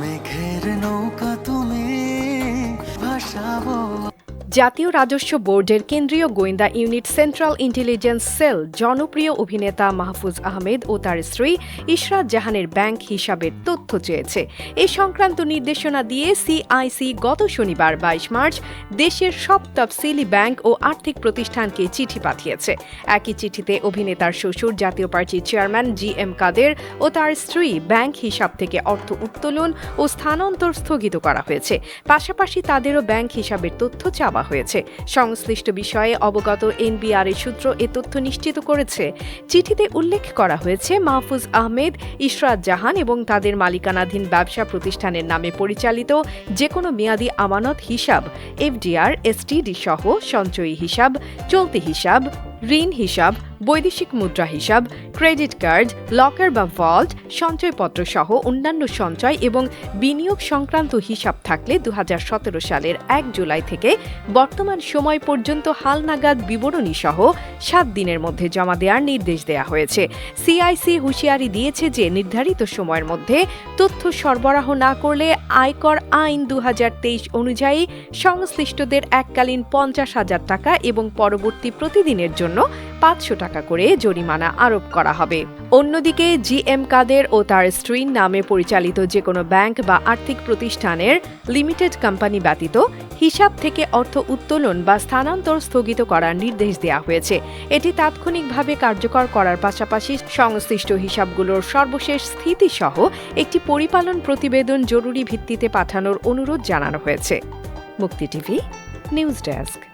মেঘের নৌকা তুমি ভাসাবো। জাতীয় রাজস্ব বোর্ডের কেন্দ্রীয় গোয়েন্দা ইউনিট সেন্ট্রাল ইন্টেলিজেন্স সেল জনপ্রিয় অভিনেতা মাহফুজ আহমেদ ও তার স্ত্রী ইশরাত জাহানের ব্যাংক হিসাবের তথ্য চেয়েছে। এ সংক্রান্ত নির্দেশনা দিয়ে সিআইসি গত শনিবার বাইশ মার্চ দেশের সব তফসিলি ব্যাংক ও আর্থিক প্রতিষ্ঠানকে চিঠি পাঠিয়েছে। একই চিঠিতে অভিনেতার শ্বশুর, জাতীয় পার্টির চেয়ারম্যান জি এম কাদের ও তার স্ত্রী ব্যাংক হিসাব থেকে অর্থ উত্তোলন ও স্থানান্তর স্থগিত করা হয়েছে। পাশাপাশি তাদেরও ব্যাংক হিসাবের তথ্য চাওয়া হয়েছে। সংশ্লিষ্ট বিষয়ে অবগত এনবিআর সূত্র এ তথ্য নিশ্চিত করেছে। চিঠিতে উল্লেখ করা হয়েছে, মাহফুজ আহমেদ, ইশরাত জাহান এবং তাদের মালিকানাধীন ব্যবসা প্রতিষ্ঠানের নামে পরিচালিত যে কোনো মেয়াদি আমানত হিসাব, এফডিআর, এসটিডি সহ সঞ্চয়ী হিসাব, চলতি হিসাব, ঋণ হিসাব বৈদেশিক মুদ্রা হিসাব, ক্রেডিট কার্ড, লকার বা ভল্ট, সঞ্চয়পত্র সহ অন্যান্য সঞ্চয় এবং বিনিয়োগ সংক্রান্ত হিসাব থাকলে দু হাজার সতেরো সালের এক জুলাই থেকে বর্তমান সময় পর্যন্ত হালনাগাদ বিবরণী সহ সাত দিনের মধ্যে জমা দেওয়ার নির্দেশ দেওয়া হয়েছে। সিআইসি হুঁশিয়ারি দিয়েছে যে নির্ধারিত সময়ের মধ্যে তথ্য সরবরাহ না করলে আয়কর আইন দু হাজার তেইশ অনুযায়ী সংশ্লিষ্টদের এককালীন পঞ্চাশ হাজার টাকা এবং পরবর্তী প্রতিদিনের জন্য পাঁচশো টাকা করে জরিমানা আরোপ করা হবে। অন্যদিকে জিএম কাদের ও তার স্ত্রীর নামে পরিচালিত যে কোনো ব্যাংক বা আর্থিক প্রতিষ্ঠানের লিমিটেড কোম্পানি ব্যতীত হিসাব থেকে অর্থ উত্তোলন বা স্থানান্তর স্থগিত করার নির্দেশ দেওয়া হয়েছে। এটি তাৎক্ষণিকভাবে কার্যকর করার পাশাপাশি সংশ্লিষ্ট হিসাবগুলোর সর্বশেষ স্থিতি সহ একটি পরিপালন প্রতিবেদন জরুরি ভিত্তিতে পাঠানোর অনুরোধ জানানো হয়েছে। মুক্তি টিভি, নিউজ ডেস্ক।